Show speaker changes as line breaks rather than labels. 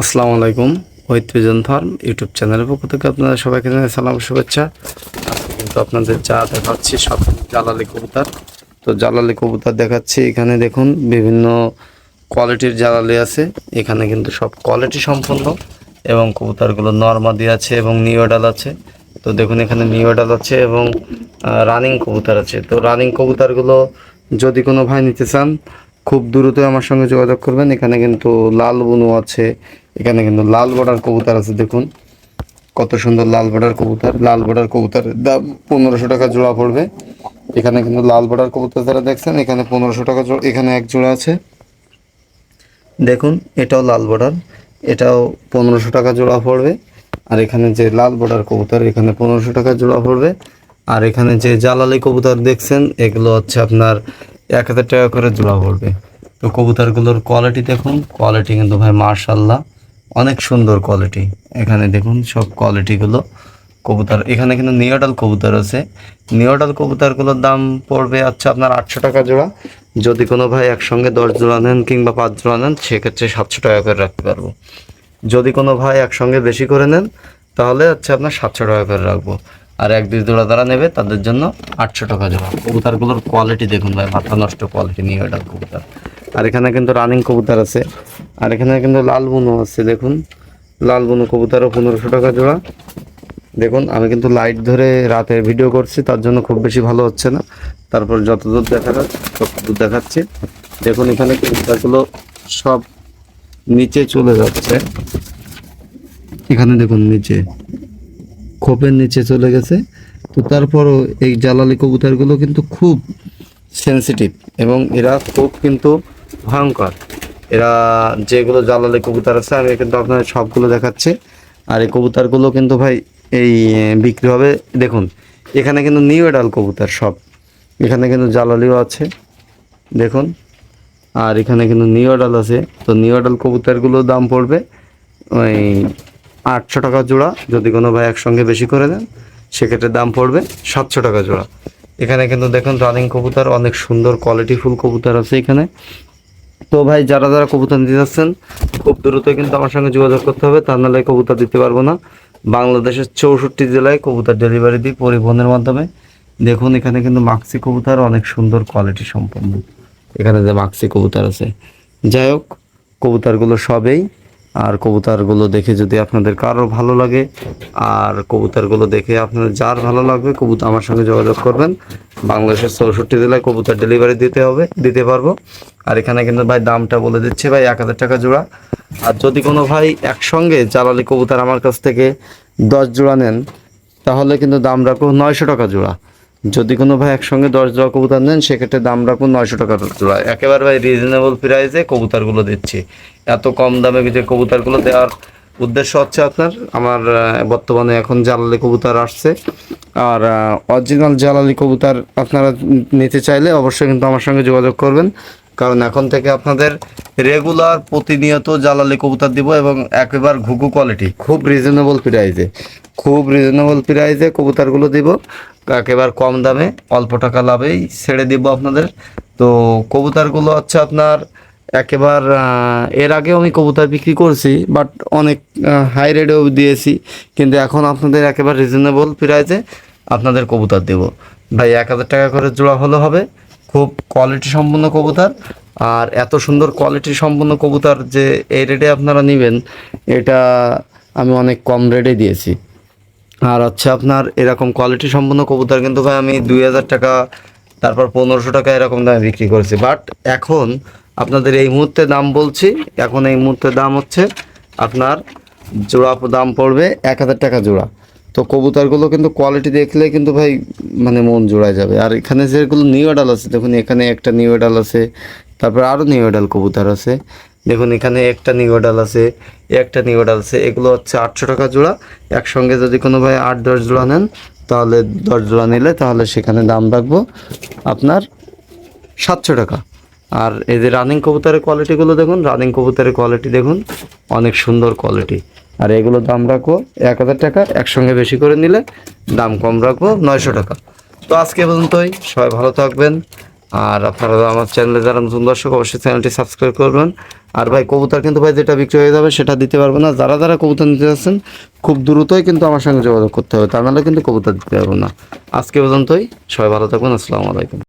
আসসালামু আলাইকুম ঐতিহ্যন farm YouTube চ্যানেলের পক্ষ থেকে আপনাদের সবাইকে জানাই সালাম শুভেচ্ছা। আজকে কিন্তু আপনাদের যা দেখাচ্ছি সব জালালি কবুতর। তো জালালি কবুতর দেখাচ্ছি, এখানে দেখুন বিভিন্ন কোয়ালিটির জালালি আছে। এখানে কিন্তু সব কোয়ালিটি সম্পন্ন এবং কবুতরগুলো নর্মাদি আছে এবং নিউডাল আছে। তো দেখুন এখানে নিউডাল আছে এবং রানিং কবুতর আছে। তো রানিং কবুতরগুলো যদি কোনো ভাই নিতে চান, খুব দ্রুত আমার সঙ্গে যোগাযোগ করবেন। এখানে কিন্তু লাল বুনু আছে এখানে কিন্তু লাল বর্ডার কবুতর আছে, দেখুন। কত সুন্দর লাল বর্ডার কবুতর। লাল বর্ডার কবুতর, দাম পনেরোশো টাকা জোড়া পড়বে। এখানে কিন্তু লাল বর্ডার কবুতর যারা দেখছেন, এখানে পনেরোশো টাকা জোড়া এখানে এক জোড়া আছে। দেখুন, এটাও লাল বর্ডার। এটাও পনেরোশো টাকা জোড়া পড়বে। আর এখানে যে লাল বর্ডার কবুতর, এখানে পনেরোশো টাকা জোড়া পড়বে। আর এখানে যে জালালি কবুতর দেখছেন, এগুলো হচ্ছে আপনার এক হাজার টাকা করে জোড়া পড়বে। তো কবুতরগুলোর কোয়ালিটি দেখুন। কোয়ালিটি কিন্তু ভাই মার্শাল্লাহ অনেক সুন্দর কোয়ালিটি এখানে দেখুন সব কোয়ালিটিগুলো কবুতর, এখানে কিন্তু নিওডাল কবুতর আছে। নিওডাল কবুতরগুলোর দাম পড়বে আচ্ছা আপনার আটশো টাকা জোড়া। যদি কোনো ভাই একসঙ্গে দশ জোড়া নেন কিংবা পাঁচ জোড়া নেন, সেক্ষেত্রে সাতশো টাকা করে রাখতে পারব। যদি কোনো ভাই একসঙ্গে বেশি করে নেন, তাহলে হচ্ছে আপনার সাতশো টাকা করে রাখব। আর এক দুই জোড়া যারা নেবে, তাদের জন্য আটশো টাকা জোড়া। কবুতরগুলোর কোয়ালিটি দেখুন ভাই, মাথা নষ্ট কোয়ালিটি নিয়ে কবুতর। আর এখানে কিন্তু রানিং কবুতর আছে। আর এখানে কিন্তু লাল বুনো আছে, দেখুন। লাল বুনো কবুতরও পনেরোশো টাকা জোড়া। দেখুন, আমি কিন্তু লাইট ধরে রাতে ভিডিও করছি, তার জন্য খুব বেশি ভালো হচ্ছে না। তারপর যতদূর দেখা যাচ্ছে ততদূর দেখাচ্ছি। দেখুন, এখানে কবুতরগুলো সব নিচে চলে যাচ্ছে। এখানে দেখুন, নিচে। খোপের নিচে চলে গেছে। তো তারপরও এই জালালি কবুতরগুলো কিন্তু খুব সেনসিটিভ এবং এরা খুব কিন্তু ভয়ঙ্কর। এরা যেগুলো জালালি কবুতর আছে, আমি কিন্তু আপনাদের সবগুলো দেখাচ্ছি। আর এই কবুতরগুলো কিন্তু ভাই এই বিক্রি হবে, দেখুন, এখানে কিন্তু নিউ এডাল কবুতর সব। এখানে কিন্তু জালালিও আছে, দেখুন। আর এখানে কিন্তু নিউডাল আছে, তো নিউডাল কবুতরগুলোর দাম পড়বে ওই আটশো টাকা জোড়া, যদি কোনো ভাই একসঙ্গে বেশি করে দেন, সেক্ষেত্রে দাম পড়বে সাতশো টাকা জোড়া। এখানে কিন্তু দেখুন রানিং কবুতর, অনেক সুন্দর কোয়ালিটিফুল কবুতর আছে এখানে। তো ভাই, যারা যারা কবুতর নিতে যাচ্ছেন, খুব দ্রুত কিন্তু আমার সঙ্গে যোগাযোগ করতে হবে। তা নাহলে কবুতর দিতে পারব না। বাংলাদেশের চৌষট্টি জেলায় কবুতর ডেলিভারি দিই পরিবহনের মাধ্যমে। দেখুন, এখানে কিন্তু মাক্সি কবুতর অনেক সুন্দর কোয়ালিটি সম্পন্ন। এখানে যে মাক্সি কবুতর আছে। যাই হোক, কবুতরগুলো সবেই আর কবুতরগুলো দেখে যদি আপনাদের কারও ভালো লাগে, আর কবুতরগুলো দেখে আপনাদের যার ভালো লাগবে, কবুতর আমার সঙ্গে যোগাযোগ করবেন। বাংলাদেশের চৌষট্টি জেলায় কবুতর ডেলিভারি দিতে হবে, দিতে পারব। আর এখানে কিন্তু ভাই দামটা বলে দিচ্ছে ভাই, এক হাজার টাকা জোড়া। আর যদি কোনো ভাই একসঙ্গে জালালি কবুতর আমার কাছ থেকে দশ জোড়া নেন, তাহলে কিন্তু দাম রাখব নয়শো টাকা জোড়া। যদি কোনো ভাই একসঙ্গে দশ জোড়া কবুতর নেন, সেক্ষেত্রে দাম রাখুন নয়শো টাকা জোড়া। একেবারে ভাই রিজনেবল প্রাইসে কবুতরগুলো দিচ্ছি। এত কম দামে যে কবুতরগুলো দেওয়ার উদ্দেশ্য হচ্ছে আপনার, আমার বর্তমানে এখন জালালি কবুতর আসছে। আর অরিজিনাল জালালি কবুতর আপনারা নিতে চাইলে অবশ্যই কিন্তু আমার সঙ্গে যোগাযোগ করবেন। কারণ এখন থেকে আপনাদের রেগুলার প্রতিনিয়ত জ্বালালি কবুতর দিব এবং একেবারে ঘুঘু কোয়ালিটি খুব রিজনেবল প্রাইসে খুব রিজনেবল প্রাইসে কবুতরগুলো দিব, একেবারে কম দামে, অল্প টাকা লাভেই ছেড়ে দিব আপনাদের। তো কবুতরগুলো হচ্ছে আপনার একেবার এর আগেও আমি কবুতর বিক্রি করছি বাট অনেক হাই রেটেও দিয়েছি, কিন্তু এখন আপনাদের একেবারে রিজনেবল প্রাইসে আপনাদের কবুতর দেব। ভাই, এক হাজার টাকা করে জোড়া হলে হবে খুব কোয়ালিটি সম্পন্ন কবুতর। আর এত সুন্দর কোয়ালিটি সম্পন্ন কবুতর যে এই রেটে আপনারা নেবেন, এটা আমি অনেক কম রেটে দিয়েছি। আর হচ্ছে আপনার এরকম কোয়ালিটি সম্পন্ন কবুতর কিন্তু ভাই আমি দুই হাজার টাকা, তারপর পনেরোশো টাকা এরকম দামে বিক্রি করেছি। বাট এখন আপনাদের এই মুহূর্তে দাম বলছি, এখন এই মুহূর্তে দাম হচ্ছে আপনার জোড়া দাম পড়বে এক হাজার টাকা জোড়া। তো কবুতরগুলো কিন্তু কোয়ালিটি দেখলে কিন্তু ভাই মানে মন জোড়ায় যাবে। আর এখানে যেগুলো নিউ এডাল আছে, দেখুন এখানে একটা নিউ এডাল আছে, তারপর আরও নিউ এডাল কবুতর আছে। দেখুন এখানে একটা নিগোডাল আছে, একটা নিগোডাল আছে, এগুলো হচ্ছে আটশো টাকা জোড়া। একসঙ্গে যদি কোনো ভাই আট, দশ জোড়া নেন, তাহলে দশ জোড়া নিলে তাহলে সেখানে দাম রাখব আপনার সাতশো টাকা। আর এই যে রানিং কবুতরের কোয়ালিটিগুলো দেখুন রানিং কবুতরের কোয়ালিটি দেখুন, অনেক সুন্দর কোয়ালিটি আর এগুলো দাম রাখব এক হাজার টাকা, একসঙ্গে বেশি করে নিলে দাম কম রাখব নয়শো টাকা। তো আজকে পর্যন্তই, সবাই ভালো থাকবেন। আর আপনারা আমার চ্যানেলে যারা নতুন দর্শক, অবশ্যই চ্যানেলটি সাবস্ক্রাইব করবেন। আর ভাই, কবুতর কিন্তু ভাই, যেটা বিক্রি হয়ে যাবে সেটা দিতে পারব না। যারা যারা কবুতর নিতে যাচ্ছেন, খুব দ্রুতই কিন্তু আমার সঙ্গে যোগাযোগ করতে হবে। তা নাহলে কিন্তু কবুতর দিতে পারব না। আজকে পর্যন্তই, সবাই ভালো থাকবেন। আসসালামু আলাইকুম।